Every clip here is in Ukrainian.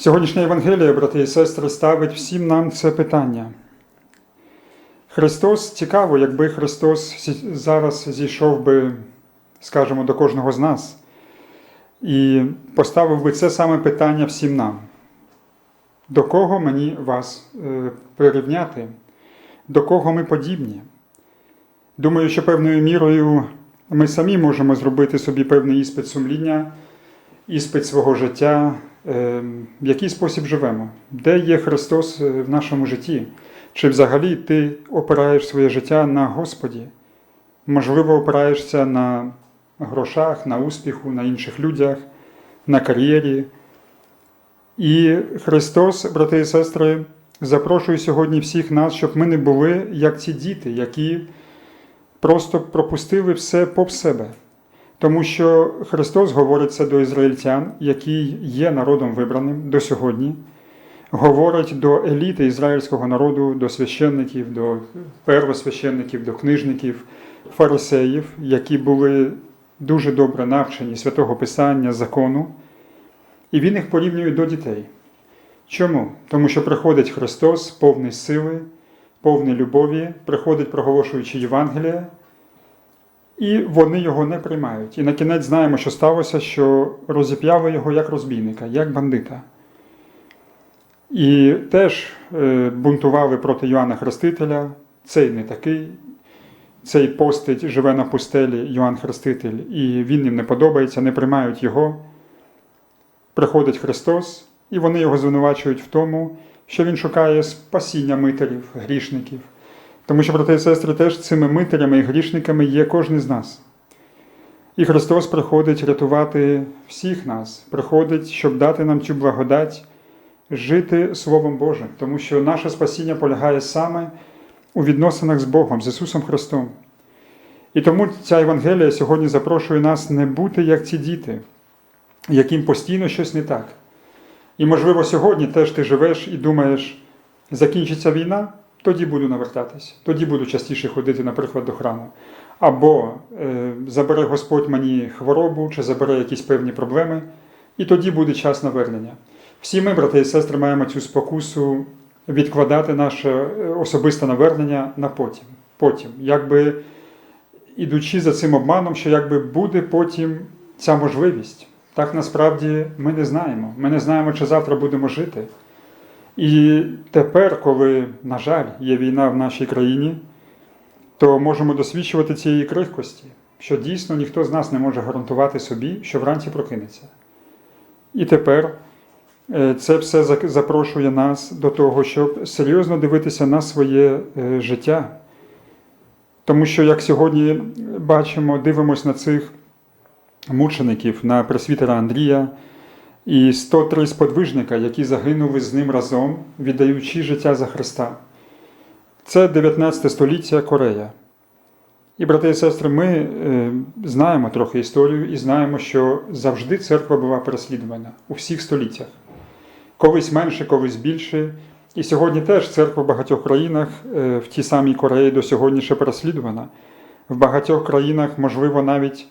Сьогоднішня Євангелія, брати і сестри, ставить всім нам це питання. Христос цікаво, якби Христос зараз зійшов би, скажімо, до кожного з нас і поставив би це саме питання всім нам. До кого мені вас е, прирівняти? До кого ми подібні? Думаю, що певною мірою ми самі можемо зробити собі певний іспит сумління, іспит свого життя, в який спосіб живемо, де є Христос е, в нашому житті, чи взагалі ти опираєш своє життя на Господі, можливо, опираєшся на грошах, на успіху, на інших людях, на кар'єрі. І Христос, брати і сестри, запрошує сьогодні всіх нас, щоб ми не були як ці діти, які просто пропустили все повз себе. Тому що Христос говорить це до ізраїльтян, які є народом вибраним до сьогодні, говорить до еліти ізраїльського народу, до священників, до первосвященників, до книжників, фарисеїв, які були дуже добре навчені святого Писання, закону, і він їх порівнює до дітей. Чому? Тому що приходить Христос, повний сили, повний любові, приходить, проголошуючи Євангеліє, і вони його не приймають. І на кінець знаємо, що сталося, що розіп'яли його як розбійника, як бандита. І теж е, бунтували проти Йоанна Хрестителя, цей не такий, цей постить живе на пустелі Йоанн Хреститель, і він їм не подобається, не приймають його. Приходить Христос, і вони його звинувачують в тому, що він шукає спасіння митарів, грішників. Тому що, брати і сестри, теж цими митарями і грішниками є кожен з нас. І Христос приходить рятувати всіх нас, приходить, щоб дати нам цю благодать жити Словом Божим, тому що наше спасіння полягає саме у відносинах з Богом, з Ісусом Христом. І тому ця Євангелія сьогодні запрошує нас не бути як ці діти, яким постійно щось не так. І, можливо, сьогодні теж ти живеш і думаєш, закінчиться війна, тоді буду навертатись, тоді буду частіше ходити, наприклад, до храму. Або е, забере Господь мені хворобу, чи забере якісь певні проблеми, і тоді буде час навернення. Всі ми, брати і сестри, маємо цю спокусу відкладати наше е, особисте навернення на потім. Потім, якби ідучи за цим обманом, що якби буде потім ця можливість. Так насправді ми не знаємо. Ми не знаємо, чи завтра будемо жити. І тепер, коли, на жаль, є війна в нашій країні, то можемо досвідчувати цієї крихкості, що дійсно ніхто з нас не може гарантувати собі, що вранці прокинеться. І тепер е, це все запрошує нас до того, щоб серйозно дивитися на своє е, життя. Тому що, як сьогодні бачимо, дивимося на цих мучеників, на пресвітера Андрія і 103 сподвижника, які загинули з ним разом, віддаючи життя за Христа. Це 19 століття Корея. І, брати і сестри, ми е, знаємо трохи історію і знаємо, що завжди церква була переслідувана у всіх століттях. Колись менше, колись більше. І сьогодні теж церква в багатьох країнах, е, в тій самій Кореї до сьогодні ще переслідувана. В багатьох країнах, можливо, навіть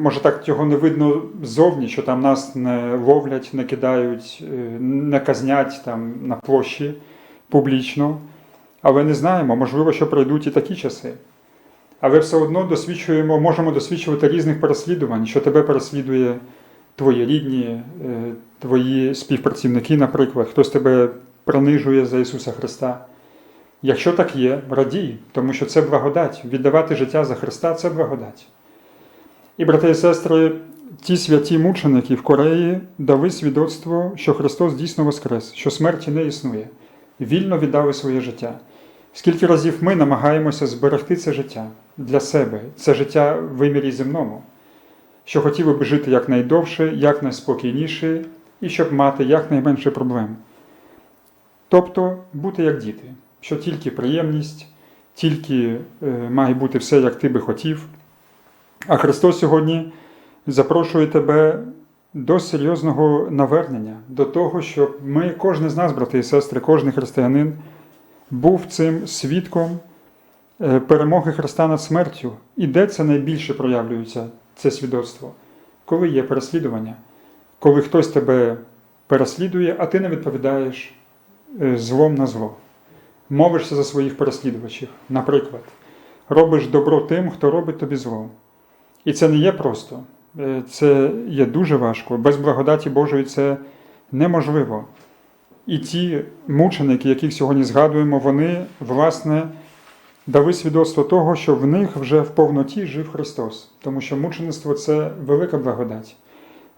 може так цього не видно ззовні, що там нас не ловлять, не кидають, е, не казнять там на площі публічно. Але не знаємо, можливо, що пройдуть і такі часи. Але все одно досвідчуємо, можемо досвідчувати різних переслідувань, що тебе переслідує твої рідні, е, твої співпрацівники, наприклад, хтось тебе принижує за Ісуса Христа. Якщо так є, радій, тому що це благодать. Віддавати життя за Христа це благодать. І, брати і сестри, ті святі мученики в Кореї дали свідоцтво, що Христос дійсно воскрес, що смерті не існує, вільно віддали своє життя. Скільки разів ми намагаємося зберегти це життя для себе, це життя в вимірі земному, що хотіли би жити якнайдовше, якнайспокійніше і щоб мати якнайменше проблем. Тобто бути як діти, що тільки приємність, тільки е, має бути все, як ти би хотів. А Христос сьогодні запрошує тебе до серйозного навернення, до того, щоб ми, кожен з нас, брати і сестри, кожен християнин, був цим свідком е, перемоги Христа над смертю. І де це найбільше проявлюється, це свідоцтво? Коли є переслідування, коли хтось тебе переслідує, а ти не відповідаєш е, злом на зло. Мовишся за своїх переслідувачів, наприклад, робиш добро тим, хто робить тобі зло. І це не є просто, Е, це є дуже важко. Без благодаті Божої це неможливо. І ті мученики, яких сьогодні згадуємо, вони, власне, дали свідоцтво того, що в них вже в повноті жив Христос, тому що мучеництво це велика благодать.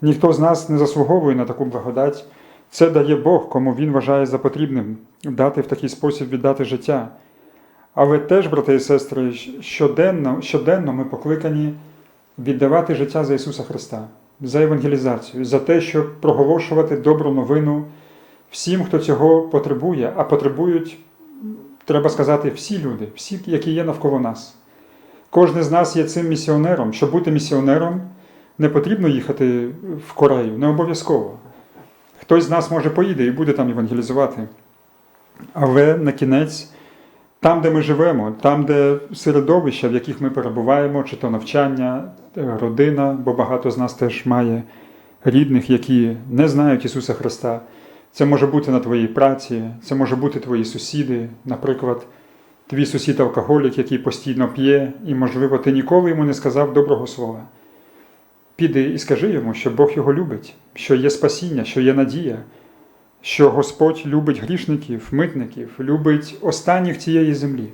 Ніхто з нас не заслуговує на таку благодать. Це дає Бог, кому він вважає за потрібним дати в такий спосіб віддати життя. Але теж, брати і сестри, щоденно, щоденно ми покликані віддавати життя за Ісуса Христа, за евангелізацію, за те, щоб проголошувати добру новину всім, хто цього потребує, а потребують, треба сказати, всі люди, всі, які є навколо нас. Кожен з нас є цим місіонером. Щоб бути місіонером, не потрібно їхати в Корею, не обов'язково. Хтось з нас може поїде і буде там евангелізувати. Але на кінець, там, де ми живемо, там, де середовища, в яких ми перебуваємо, чи то навчання, е, родина, бо багато з нас теж має рідних, які не знають Ісуса Христа. Це може бути на твоїй праці, це може бути твої сусіди, наприклад, твій сусід алкоголік, який постійно п'є, і, можливо, ти ніколи йому не сказав доброго слова. Піди і скажи йому, що Бог його любить, що є спасіння, що є надія, що Господь любить грішників, митників, любить останніх цієї землі.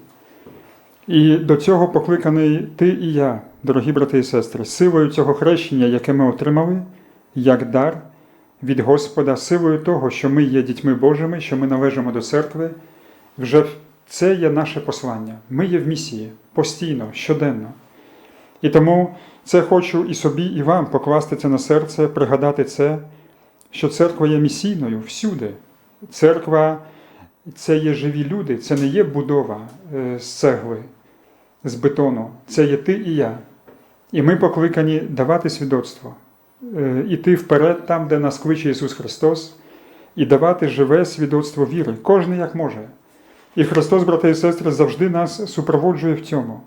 І до цього покликаний ти і я, дорогі брати і сестри, силою цього хрещення, яке ми отримали, як дар від Господа, силою того, що ми є дітьми Божими, що ми належимо до церкви, вже це є наше послання. Ми є в місії постійно, щоденно. І тому це хочу і собі, і вам покласти це на серце, пригадати це, що церква є місійною всюди. Церква це є живі люди, це не є будова е, з цегли, з бетону, це є ти і я. І ми покликані давати свідоцтво, е, іти вперед там, де нас кличе Ісус Христос, і давати живе свідоцтво віри, кожен як може. І Христос, брати і сестри, завжди нас супроводжує в цьому.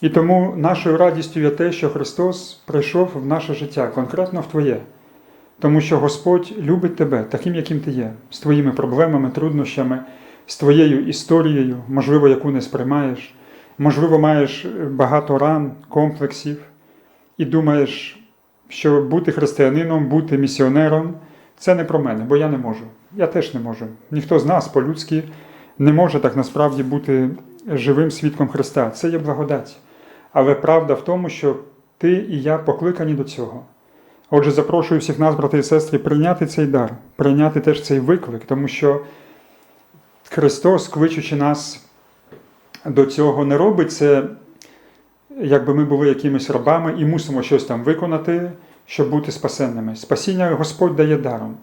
І тому нашою радістю є те, що Христос прийшов в наше життя, конкретно в Твоє. Тому що Господь любить тебе таким, яким ти є, з твоїми проблемами, труднощами, з твоєю історією, можливо, яку не сприймаєш, можливо, маєш багато ран, комплексів, і думаєш, що бути християнином, бути місіонером це не про мене, бо я не можу. Я теж не можу. Ніхто з нас по-людськи не може так насправді бути живим свідком Христа. Це є благодать. Але правда в тому, що ти і я покликані до цього. Отже, запрошую всіх нас, брати і сестри, прийняти цей дар, прийняти теж цей виклик, тому що Христос, кличучи нас до цього, не робить це, якби ми були якимись рабами і мусимо щось там виконати, щоб бути спасенними. Спасіння Господь дає даром.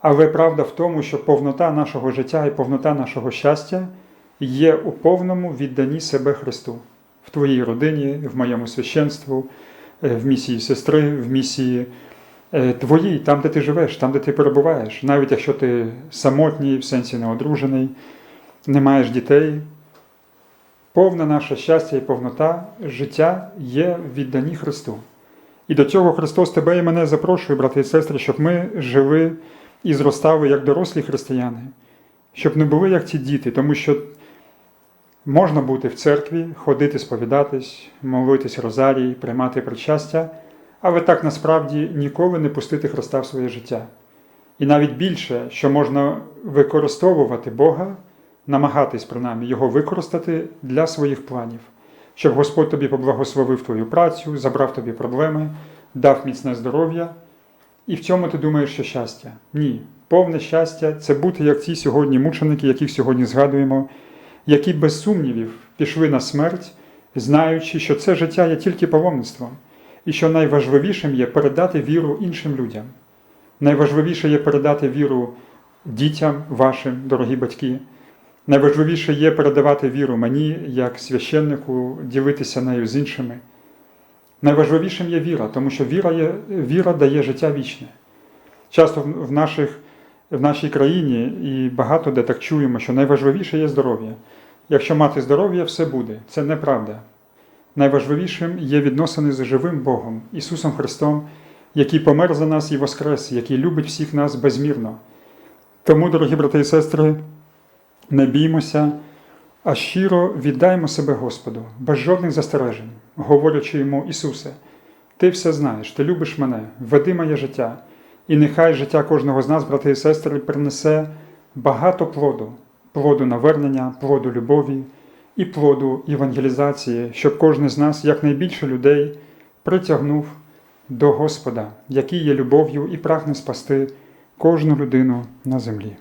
Але правда в тому, що повнота нашого життя і повнота нашого щастя є у повному відданні себе Христу в твоїй родині, в моєму священству, в місії сестри, в місії е, твоїй, там, де ти живеш, там, де ти перебуваєш, навіть якщо ти самотній, в сенсі неодружений, не маєш дітей. Повне наше щастя і повнота життя є в відданні Христу. І до цього Христос тебе і мене запрошує, брати і сестри, щоб ми жили і зростали як дорослі християни, щоб не були як ці діти, тому що можна бути в церкві, ходити сповідатись, молитись розарій, приймати причастя, але так насправді ніколи не пустити Христа в своє життя. І навіть більше, що можна використовувати Бога, намагатись принаймні Його використати для своїх планів, щоб Господь тобі поблагословив твою працю, забрав тобі проблеми, дав міцне здоров'я. І в цьому ти думаєш, що щастя? Ні. Повне щастя це бути як ці сьогодні мученики, яких сьогодні згадуємо, які без сумнівів пішли на смерть, знаючи, що це життя є тільки паломництвом, і що найважливішим є передати віру іншим людям. Найважливіше є передати віру дітям вашим, дорогі батьки. Найважливіше є передавати віру мені, як священнику, ділитися нею з іншими. Найважливішим є віра, тому що віра, є, віра дає життя вічне. Часто в, наших, в нашій країні і багато де так чуємо, що найважливіше є здоров'я. Якщо мати здоров'я, все буде. Це неправда. Найважливішим є відносини з живим Богом, Ісусом Христом, який помер за нас і воскрес, який любить всіх нас безмірно. Тому, дорогі брати і сестри, не біймося, а щиро віддаймо себе Господу, без жодних застережень, говорячи йому, Ісусе, Ти все знаєш, Ти любиш мене, веди моє життя, і нехай життя кожного з нас, брати і сестри, принесе багато плоду, плоду навернення, плоду любові і плоду євангелізації, щоб кожен з нас якнайбільше людей притягнув до Господа, який є любов'ю і прагне спасти кожну людину на землі.